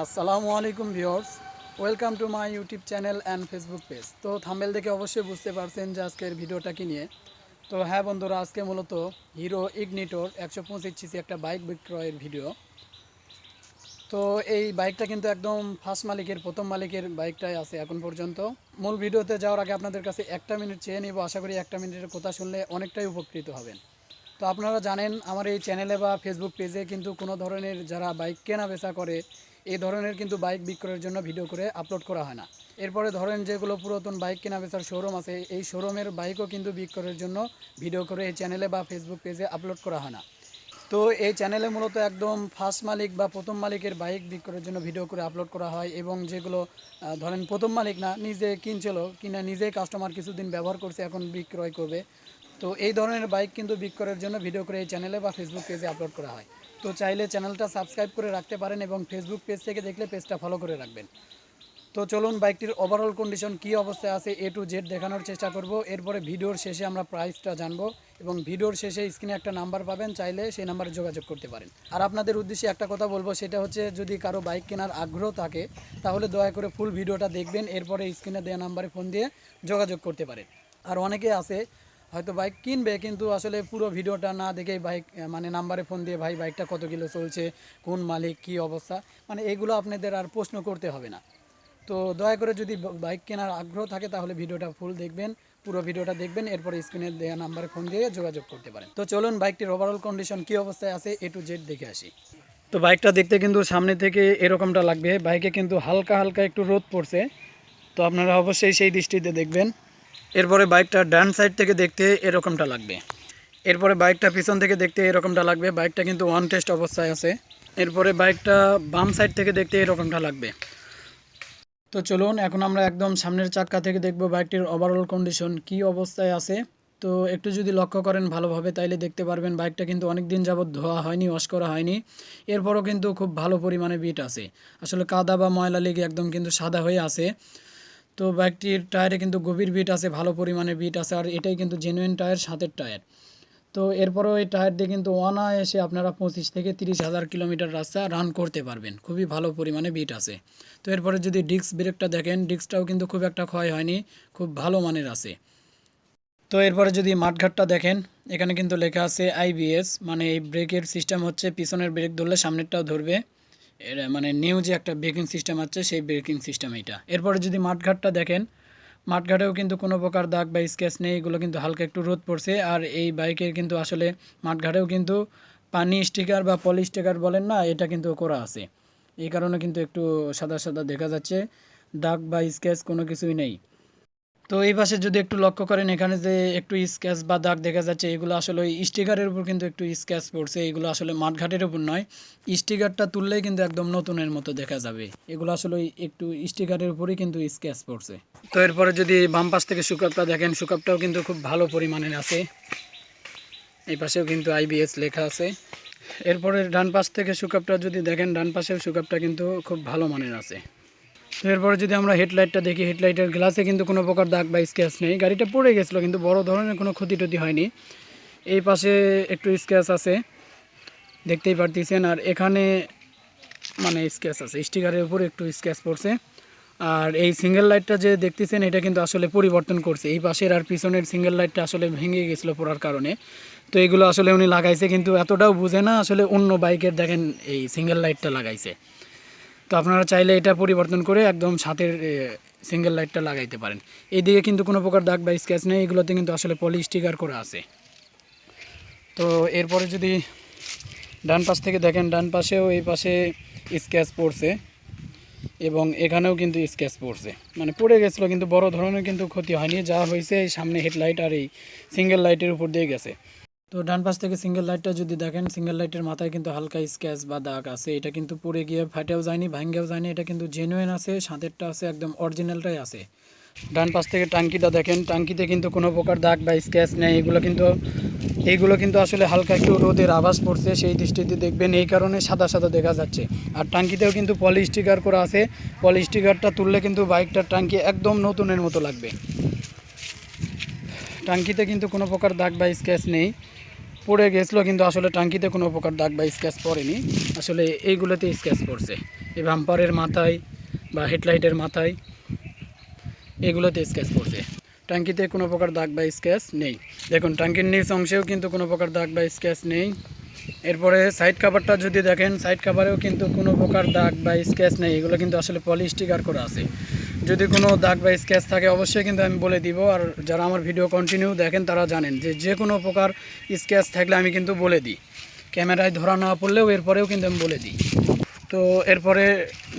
আসসালামু আলাইকুম viewers, welcome to my YouTube channel and Facebook page. তো থাম্বেল দেখে অবশ্যই বুঝতে পারছেন যে আজকের ভিডিওটা কি নিয়ে। তো হ্যাঁ বন্ধুরা, আজকে মূলত হিরো ইগনিটোর একশো পঁচিশ সিসি একটা বাইক বিক্রয়ের ভিডিও। তো এই বাইকটা কিন্তু একদম ফার্স্ট মালিকের, প্রথম মালিকের বাইকটাই আছে এখন পর্যন্ত। মূল ভিডিওতে যাওয়ার আগে আপনাদের কাছে একটা মিনিট চেয়ে নিব, আশা করি একটা মিনিটের কথা শুনলে অনেকটাই উপকৃত হবেন। তো আপনারা জানেন, আমার এই চ্যানেলে বা ফেসবুক পেজে কিন্তু কোনো ধরনের যারা বাইক কেনা বেচা করে এই ধরনের কিন্তু বাইক বিক্রয়ের জন্য ভিডিও করে আপলোড করা হয় না। এরপরে ধরেন যেগুলো পুরাতন বাইক কেনা বেচার শোরুম আছে, এই শোরুমের বাইকও কিন্তু বিক্রয়ের জন্য ভিডিও করে এই চ্যানেলে বা ফেসবুক পেজে আপলোড করা হয় না। তো এই চ্যানেলে মূলত একদম ফার্স্ট মালিক বা প্রথম মালিকের বাইক বিক্রয়ের জন্য ভিডিও করে আপলোড করা হয় এবং যেগুলো ধরেন প্রথম মালিক না, নিজে কিনছিল, কিনা নিজেই কাস্টমার কিছুদিন ব্যবহার করছে, এখন বিক্রয় করবে। তো এই ধরনের বাইক কিন্তু বিক্রয়ের জন্য ভিডিও করে এই চ্যানেলে বা ফেসবুক পেজে আপলোড করা হয়। তো চাইলে চ্যানেলটা সাবস্ক্রাইব করে রাখতে পারেন এবং ফেসবুক পেজ থেকে দেখলে পেজটা ফলো করে রাখবেন। তো চলুন বাইকটির ওভারঅল কন্ডিশন কী অবস্থায় আছে এ টু জেড দেখানোর চেষ্টা করব। এরপরে ভিডিওর শেষে আমরা প্রাইসটা জানব এবং ভিডিওর শেষে স্ক্রিনে একটা নাম্বার পাবেন, চাইলে সেই নাম্বারে যোগাযোগ করতে পারেন। আর আপনাদের উদ্দেশ্যে একটা কথা বলব, সেটা হচ্ছে যদি কারও বাইক কেনার আগ্রহ থাকে, তাহলে দয়া করে ফুল ভিডিওটা দেখবেন, এরপরে স্ক্রিনে দেওয়া নাম্বারে ফোন দিয়ে যোগাযোগ করতে পারেন। আর অনেকে আছে হয়তো বাইক কিনবে, কিন্তু আসলে পুরো ভিডিওটা না দেখেই বাইক মানে নাম্বারে ফোন দিয়ে, ভাই বাইকটা কত কিলো চলছে? কোন মালিক? কি অবস্থা? মানে এগুলো আপনাদের আর প্রশ্ন করতে হবে না। তো দয়া করে যদি বাইক কেনার আগ্রহ থাকে, তাহলে ভিডিওটা ফুল দেখবেন, পুরো ভিডিওটা দেখবেন, এরপর স্ক্রিনে দেওয়া নাম্বারে ফোন দিয়ে যোগাযোগ করতে পারেন। তো চলুন বাইকটির ওভারঅল কন্ডিশন কী অবস্থায় আছে এ টু জেড দেখে আসি। তো বাইকটা দেখতে কিন্তু সামনে থেকে এরকমটা লাগবে। বাইকে কিন্তু হালকা হালকা একটু রোদ পড়ছে। তো আপনারা অবশ্যই সেই দৃষ্টিতে দেখবেন। এরপরে বাইকটা ডান সাইড থেকে দেখতে এরকমটা লাগবে। এরপরে বাইকটা পিছন থেকে দেখতে এরকমটা লাগবে। বাইকটা কিন্তু ওয়ান টেস্ট অবস্থায় আছে। এরপরে বাইকটা বাম সাইড থেকে দেখতে এরকমটা লাগবে। তো চলুন, এখন আমরা একদম সামনের চাক্কা থেকে দেখব বাইকটির ওভারঅল কন্ডিশন কি অবস্থায় আছে। তো একটু যদি লক্ষ্য করেন ভালোভাবে, তাইলে দেখতে পারবেন বাইকটা কিন্তু অনেক দিন যাবত ধোয়া হয়নি ওয়াশ করা হয়নি। এরপরও কিন্তু খুব ভালো পরিমাণে বিট আছে। আসলে কাদা বা ময়লা লেগে একদম কিন্তু সাদা হয়ে আছে। তো বাইকটির টায়ারে কিন্তু গভীর বিট আছে, ভালো পরিমাণে বিট আছে, আর এটাই কিন্তু জেনুইন টায়ার, সাতের টায়ার। তো এরপরেও এই টায়ার দিয়ে কিন্তু অনায়াসে আপনারা পঁচিশ থেকে তিরিশ হাজার কিলোমিটার রাস্তা রান করতে পারবেন। খুবই ভালো পরিমাণে বিট আছে। তো এরপরে যদি ডিস্ক ব্রেকটা দেখেন ডিস্কটাও কিন্তু খুব একটা ক্ষয় হয়নি, খুব ভালো মানের আছে। তো এরপরে যদি মাঠঘাটটা দেখেন, এখানে কিন্তু লেখা আছে আইবিএস মানে এই ব্রেকের সিস্টেম হচ্ছে, পিছনের ব্রেক ধরলে সামনেরটাও ধরবে। মানে নিউ যে একটা ব্রেকিং সিস্টেম আছে, সেই ব্রেকিং সিস্টেম এটা এরপরে যদি মাঠঘাটটা দেখেন, মাঠঘাটেও কিন্তু কোনো প্রকার দাগ বা স্কেচ নেই, এগুলো কিন্তু হালকা একটু রোদ পড়ছে। আর এই বাইকের কিন্তু আসলে মাঠঘাটেও কিন্তু পানি স্টিকার বা পলি স্টিকার বলেন না, এটা কিন্তু করা আছে। এই কারণে কিন্তু একটু সাদা সাদা দেখা যাচ্ছে, দাগ বা স্কেচ কোনো কিছুই নেই। তো এই পাশে যদি একটু লক্ষ্য করেন, এখানে যে একটু স্ক্যাচ বা দাগ দেখা যাচ্ছে, এগুলো আসলে স্টিকারের উপর কিন্তু একটু স্ক্যাচ পড়ছে। এগুলো আসলে মাঠঘাটের উপর নয়, স্টিকারটা তুললেই কিন্তু একদম নতুনের মতো দেখা যাবে। এগুলো আসলে একটু স্টিকারের উপরই কিন্তু স্ক্যাচ পড়ছে। তো এরপরে যদি বাম পাশ থেকে সুকাপটা দেখেন, সুকাপটাও কিন্তু খুব ভালো পরিমাণের আছে। এই পাশেও কিন্তু আইবিএস লেখা আছে। এরপরে ডান পাশ থেকে সুকাপটা যদি দেখেন, ডান পাশের সুকাপটা কিন্তু খুব ভালো মানের আছে। এরপরে যদি আমরা হেডলাইটটা দেখি, হেডলাইটের গ্লাসে কিন্তু কোনো প্রকার দাগ বা স্ক্র্যাচ নেই। গাড়িটা পড়ে গেছিল, কিন্তু বড় ধরনের কোনো ক্ষতি টতি হয়নি। এই পাশে একটু স্ক্র্যাচ আছে, দেখতেই পারতেছেন। আর এখানে মানে স্ক্র্যাচ আছে স্টিকারের উপরে একটু স্ক্র্যাচ পড়ছে। আর এই সিঙ্গেল লাইটটা যে দেখতেছেন, এটা কিন্তু আসলে পরিবর্তন করছে। এই পাশের আর পিছনের সিঙ্গেল লাইটটা আসলে ভেঙে গেছিল পড়ার কারণে। তো এগুলো আসলে উনি লাগাইছে, কিন্তু এতটাও বুঝে না আসলে অন্য বাইকের, দেখেন এই সিঙ্গেল লাইটটা লাগাইছে। তো আপনারা চাইলে এটা পরিবর্তন করে একদম সাথের সিঙ্গেল লাইটটা লাগাইতে পারেন। এইদিকে কিন্তু কোনো প্রকার দাগ বা স্ক্যাচ নেই, এগুলোতে কিন্তু আসলে পলি স্টিকার করা আছে। তো এরপরে যদি ডান পাশ থেকে দেখেন, ডান পাশেও এই পাশে স্ক্যাচ পড়ছে এবং এখানেও কিন্তু স্ক্যাচ পড়ছে। মানে পড়ে গেছিল কিন্তু বড় ধরনের কিন্তু ক্ষতি হয়নি, যা হয়েছে সামনে হেডলাইট আর এই সিঙ্গেল লাইটের উপর দিয়ে গেছে। তো ডান পাশ থেকে সিঙ্গেল লাইটটা যদি দেখেন সিঙ্গেল লাইটের মাথায় কিন্তু হালকা স্ক্যাচ বা দাগ আছে। এটা কিন্তু পড়ে গিয়ে ফাটেও যায়নি, ভাঙ্গেও যায়নি, এটা কিন্তু জেনুইন আছে, সাঁতেরটা আছে, একদম অরিজিনালটাই আছে। ডান পাশ থেকে টাঙ্কিটা দেখেন, টাঙ্কিতে কিন্তু কোনো প্রকার দাগ বা স্ক্যাচ নেই, এগুলো কিন্তু এইগুলো কিন্তু আসলে হালকা একটু রোদের আভাস পড়ছে, সেই দৃষ্টিতে দেখবেন, এই কারণে সাদা সাদা দেখা যাচ্ছে। আর টাঙ্কিতেও কিন্তু পলি স্টিকার করা আছে পলি স্টিকারটা তুললে কিন্তু বাইকটার টাঙ্কি একদম নতুনের মতো লাগবে। টাঙ্কিতে কিন্তু কোনো প্রকার দাগ বা স্ক্যাচ নেই। পড়ে গেছিল, কিন্তু আসলে টাঙ্কিতে কোনো প্রকার দাগ বা স্ক্যাচ পড়েনি। আসলে এইগুলোতে স্ক্যাচ পড়ছে। এই বাম্পারের মাথায় বা হেডলাইটের মাথায় এগুলোতে স্ক্যাচ পড়ছে। ট্যাঙ্কিতে কোনো প্রকার দাগ বা স্ক্যাচ নেই। দেখুন ট্যাঙ্কির নিচ অংশেও কিন্তু কোনো প্রকার দাগ বা স্ক্যাচ নেই। এরপরে সাইড কাভারটা যদি দেখেন, সাইড কাভারেও কিন্তু কোনো প্রকার দাগ বা স্ক্যাচ নেই। এগুলো কিন্তু আসলে পলি স্টিকার করা আছে। যদি কোনো দাগ বা স্ক্যাচ থাকে, অবশ্যই কিন্তু আমি বলে দিব। আর যারা আমার ভিডিও কন্টিনিউ দেখেন, তারা জানেন যে যে কোনো প্রকার স্ক্যাচ থাকলে আমি কিন্তু বলে দিই। ক্যামেরায় ধরা না পড়লেও এরপরেও কিন্তু আমি বলে দিই। তো এরপরে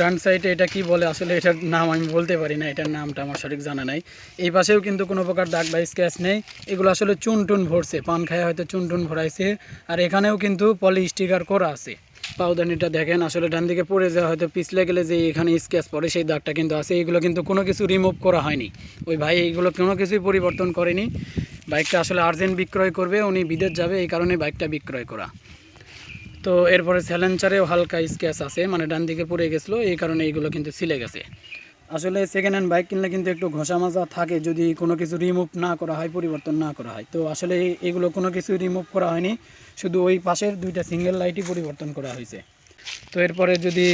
ডান সাইডে এটা কি বলে? আসলে এটার নাম আমি বলতে পারি না, এটার নামটা আমার সঠিক জানা নাই। এই পাশেও কিন্তু কোনো প্রকার দাগ বা স্ক্যাচ নেই। এগুলো আসলে চুন টুন ভরছে, পান খায় হয়তো চুন টুন ভরাইছে। আর এখানেও কিন্তু পলি স্টিকার করা আছে। পাউদানিটা দেখেন, আসলে ডান দিকে পড়ে যাওয়া হয়তো পিছলে গেলে যে এখানে স্ক্যাচ পড়ে, সেই দাগটা কিন্তু আছে। এইগুলো কিন্তু কোনো কিছু রিমুভ করা হয়নি। ওই ভাই এইগুলো কোনো কিছুই পরিবর্তন করেনি। বাইকটা আসলে আর্জেন্ট বিক্রয় করবে, উনি বিদেশ যাবে, এই কারণে বাইকটা বিক্রয় করা। তো এরপরে স্যালেঞ্চারেও হালকা স্ক্যাচ আছে মানে ডান দিকে পড়ে গেছিল, এই কারণে এইগুলো কিন্তু ছিলে গেছে। আসলে সেকেন্ড হ্যান্ড বাইক কিনলে কিন্তু একটু ঘষা মাজা থাকে যদি কোনো কিছু রিমুভ না করা হয়, পরিবর্তন না করা হয়। তো আসলে এগুলো কোনো কিছু রিমুভ করা হয়নি, শুধু ওই পাশের দুইটা সিঙ্গেল লাইটই পরিবর্তন করা হয়েছে। তো এরপরে যদি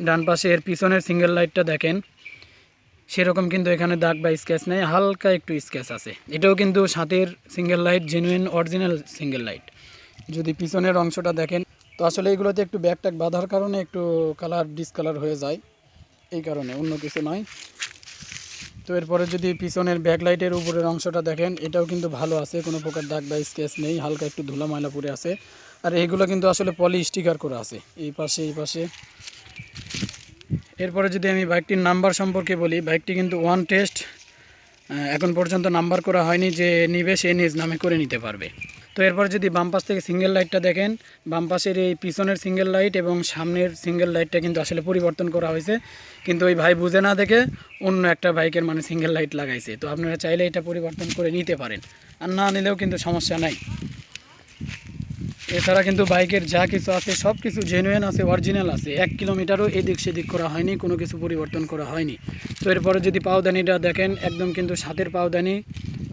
ডান পাশের পিছনের সিঙ্গেল লাইটটা দেখেন, সেরকম কিন্তু এখানে দাগ বা স্কেচ নেই, হালকা একটু স্কেচ আছে। এটাও কিন্তু সাথের single light genuine original single light যদি পিছনের অংশটা দেখেন, তো আসলে এগুলোতে একটু ব্যাগ ট্যাগ বাঁধার কারণে একটু কালার ডিসকালার হয়ে যায়। এই কারণে, অন্য কিছু নয়। তো এরপরে যদি পিছনের ব্যাকলাইটের উপরের অংশটা দেখেন, এটাও কিন্তু ভালো আছে, কোনো প্রকার দাগ বা স্কেচ নেই, হালকা একটু ধুলা ময়লা পড়ে আছে। আর এইগুলো কিন্তু আসলে পলি স্টিকার করা আছে, এই পাশে এই পাশে। এরপরে যদি আমি বাইকটির নাম্বার সম্পর্কে বলি, বাইকটি কিন্তু ওয়ান টেস্ট এখন পর্যন্ত নাম্বার করা হয়নি যে নিবে, সে নিজ নামে করে নিতে পারবে। তো এরপর যদি বাম পাশ থেকে সিঙ্গেল লাইটটা দেখেন, বাম পাশের এই পিছনের সিঙ্গেল লাইট এবং সামনের সিঙ্গেল লাইটটা কিন্তু আসলে পরিবর্তন করা হয়েছে। কিন্তু ওই ভাই বুঝে না দেখে অন্য একটা বাইকের মানে সিঙ্গেল লাইট লাগাইছে। তো আপনারা চাইলে এটা পরিবর্তন করে নিতে পারেন। আর না নিলেও কিন্তু সমস্যা নাই। এছাড়া কিন্তু বাইকের যা কিছু আছে সব কিছু জেনুয়েন আছে অরিজিনাল আছে। এক কিলোমিটারও এদিক সেদিক করা হয়নি, কোনো কিছু পরিবর্তন করা হয়নি। তো এরপরে যদি পাওদানিটা দেখেন, একদম কিন্তু সাতের পাওদানি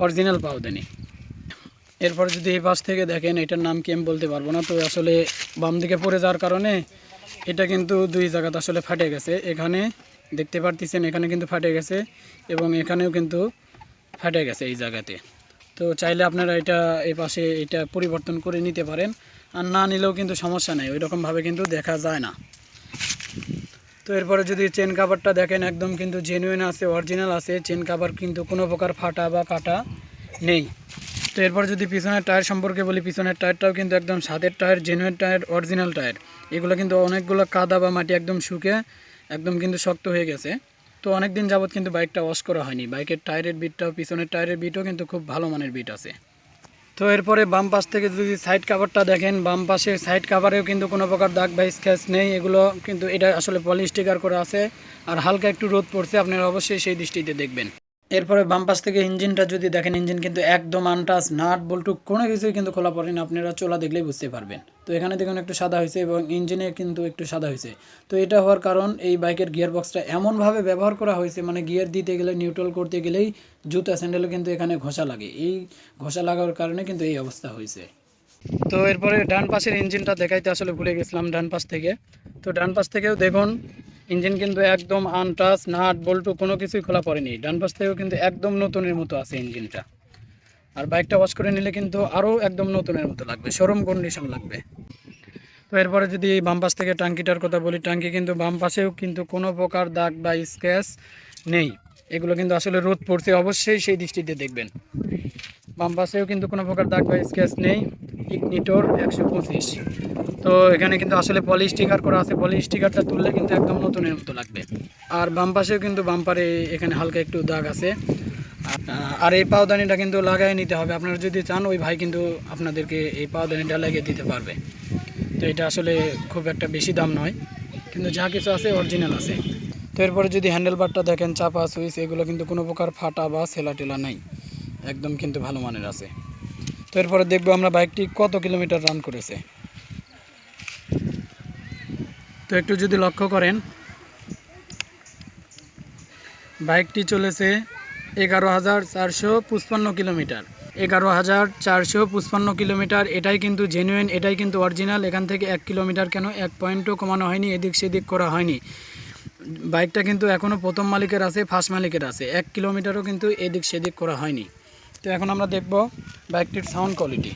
অরিজিনাল পাওদানি। এরপর যদি এই পাশ থেকে দেখেন, এটার নাম কি আমি বলতে পারব না। তো আসলে বাম দিকে পড়ে যাওয়ার কারণে এটা কিন্তু দুই জায়গাতে আসলে ফাটে গেছে। এখানে দেখতে পারতেছেন, এখানে কিন্তু ফাটে গেছে এবং এখানেও কিন্তু ফাটে গেছে এই জায়গাতে। তো চাইলে আপনারা এটা এই পাশে এটা পরিবর্তন করে নিতে পারেন। আর না নিলেও কিন্তু সমস্যা নেই ওই রকমভাবে কিন্তু দেখা যায় না। তো এরপরে যদি চেন কাভারটা দেখেন, একদম কিন্তু জেনুইন আছে অরিজিনাল আছে চেন কাভার কিন্তু কোনো প্রকার ফাটা বা কাটা নেই। তো এরপর যদি পিছনের টায়ার সম্পর্কে বলি, পিছনের টায়ারটাও কিন্তু একদম সাতের tyre genuine tyre original tyre. এগুলো কিন্তু অনেকগুলো কাদা বা মাটি একদম শুকে একদম কিন্তু শক্ত হয়ে গেছে। তো অনেক দিন যাবত কিন্তু বাইকটা ওয়াশ করা হয়নি। বাইকের টায়ারের বিটটাও পিছনের টায়ারের বিটও কিন্তু খুব ভালো মানের বিট আছে। তো এরপরে বাম পাশ থেকে যদি সাইড কাভারটা দেখেন, বাম পাশে সাইড কাভারেও কিন্তু কোনো প্রকার দাগ বা স্ক্র্যাচ নেই। এগুলো কিন্তু এটা আসলে পলি স্টিকার করা আছে। আর হালকা একটু রোদ পড়ছে, আপনারা অবশ্যই সেই দৃষ্টিতে দেখবেন। এরপরে বাম পাশ থেকে ইঞ্জিনটা যদি দেখেন, ইঞ্জিন কিন্তু একদম আনটাস নাট বল্টু কোনো কিছুই কিন্তু খোলা পড়েনি আপনারা চোলা দেখলেই বুঝতে পারবেন। তো এখানে দেখুন একটু সাদা হয়েছে এবং ইঞ্জিনে কিন্তু একটু সাদা হয়েছে। তো এটা হওয়ার কারণ এই বাইকের গিয়ার বক্সটা এমনভাবে ব্যবহার করা হয়েছে মানে গিয়ার দিতে গেলে নিউট্রাল করতে গেলেই জুতা স্যান্ডেলও কিন্তু এখানে ঘষা লাগে। এই ঘষা লাগার কারণে কিন্তু এই অবস্থা হয়েছে। তো এরপরে ডান পাশের ইঞ্জিনটা দেখাইতে আসলে ভুলে গেছিলাম ডান পাশ থেকে। তো ডান পাশ থেকেও দেখুন ইঞ্জিন কিন্তু একদম আনটাচ নাট বল্টু কোনো কিছুই খোলা পড়েনি। ডান পাশ থেকেও কিন্তু একদম নতুনের মতো আছে ইঞ্জিনটা। আর বাইকটা ওয়াশ করে নিলে কিন্তু আরও একদম নতুনের মতো লাগবে শোরুম কন্ডিশন লাগবে। তো এরপরে যদি বাম পাশ থেকে টাঙ্কিটার কথা বলি, টাঙ্কি কিন্তু বাম পাশেও কিন্তু কোনো প্রকার দাগ বা স্ক্র্যাচ নেই। এগুলো কিন্তু আসলে রোদ পড়ছে, অবশ্যই সেই দৃষ্টিতে দেখবেন। বাম পাশেও কিন্তু কোনো প্রকার দাগ বা স্ক্র্যাচ নেই। ইগনিটোর একশো পঁচিশ। তো এখানে কিন্তু আসলে পলি স্টিকার করা আছে। পলি স্টিকারটা তুললে কিন্তু একদম নতুনের মতো লাগবে। আর বাম পাশেও কিন্তু বাম্পারে এখানে হালকা একটু দাগ আছে। আর এই পাওদানিটা কিন্তু লাগাই নিতে হবে। আপনারা যদি চান, ওই ভাই কিন্তু আপনাদেরকে এই পাওদানিটা লাগিয়ে দিতে পারবে। তো এটা আসলে খুব একটা বেশি দাম নয়। কিন্তু যা কিছু আছে, অরিজিনাল আছে। তো এরপরে যদি হ্যান্ডেল বারটা দেখেন, চাপা, সুইচ, এগুলো কিন্তু কোনো প্রকার ফাটা বা সেলা টেলা নেই। একদম কিন্তু ভালো মানের আছে। তো এরপরে দেখব আমরা বাইকটি কত কিলোমিটার রান করেছে। তো একটু যদি লক্ষ্য করেন, বাইকটি চলেছে এগারো হাজার চারশো পঁচপান্ন কিলোমিটার। এগারো হাজার চারশো পঁচপান্ন কিলোমিটার, এটাই কিন্তু জেনুইন এটাই কিন্তু অরিজিনাল এখান থেকে এক কিলোমিটার কেন এক পয়েন্টও কমানো হয়নি, এদিক সেদিক করা হয়নি। বাইকটা কিন্তু এখনও প্রথম মালিকের আছে ফার্স্ট মালিকের আছে, এক কিলোমিটারও কিন্তু এদিক সেদিক করা হয়নি। তো এখন আমরা দেখব বাইকটির সাউন্ড কোয়ালিটি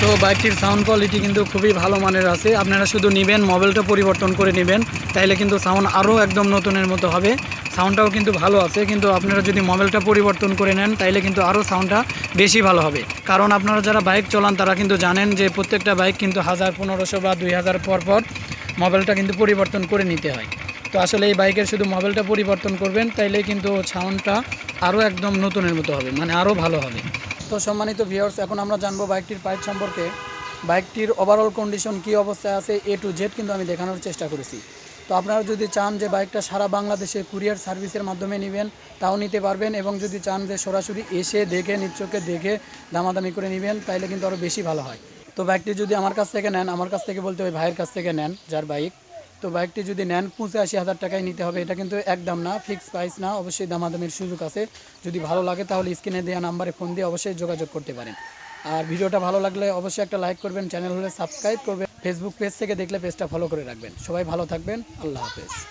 তো বাইকটির সাউন্ড কোয়ালিটি কিন্তু খুবই ভালো মানের আছে। আপনারা শুধু নেবেন মোবাইলটা পরিবর্তন করে নেবেন, তাইলে কিন্তু সাউন্ড আরও একদম নতুনের মতো হবে। সাউন্ডটাও কিন্তু ভালো আছে, কিন্তু আপনারা যদি মোবাইলটা পরিবর্তন করে নেন, তাইলে কিন্তু আরও সাউন্ডটা বেশি ভালো হবে। কারণ আপনারা যারা বাইক চালান, তারা কিন্তু জানেন যে প্রত্যেকটা বাইক কিন্তু হাজার পনেরোশো বা দুই হাজার পর পর মোবাইলটা কিন্তু পরিবর্তন করে নিতে হয়। তো আসলে এই বাইকের শুধু মোবাইলটা পরিবর্তন করবেন, তাইলে কিন্তু সাউন্ডটা আরও একদম নতুনের মতো হবে মানে আরও ভালো হবে। তো সম্মানিত ভিউয়ার্স এখন আমরা জানব বাইকটির পাইপ সম্পর্কে। বাইকটির ওভারঅল কন্ডিশন কী অবস্থায় আছে এ টু জেড কিন্তু আমি দেখানোর চেষ্টা করেছি। তো আপনারা যদি চান যে বাইকটা সারা বাংলাদেশে কুরিয়ার সার্ভিসের মাধ্যমে নেবেন, তাও নিতে পারবেন এবং যদি চান যে সরাসরি এসে দেখে নিচ্চকে দেখে দামাদামি করে নেবেন, তাইলে কিন্তু আরও বেশি ভালো হয়। তো বাইকটি যদি আমার কাছ থেকে নেন, আমার কাছ থেকে বলতে ওই ভাইয়ের কাছ থেকে নেন যার বাইক, তো বাইকটি যদি নেন, পঁচাশি হাজার টাকায় নিতে হবে। এটা কিন্তু একদম না ফিক্স প্রাইস না, অবশ্যই দামাদামির সুযোগ আছে। যদি ভালো লাগে তাহলে স্ক্রিনে দেওয়া নাম্বারে ফোন দিয়ে অবশ্যই যোগাযোগ করতে পারেন। আর ভিডিওটা ভালো লাগলে অবশ্যই একটা লাইক করবেন, চ্যানেল হলে সাবস্ক্রাইব করবেন। ফেসবুক পেজ থেকে দেখলে পেজটা ফলো করে রাখবেন। সবাই ভালো থাকবেন। আল্লাহ হাফেজ।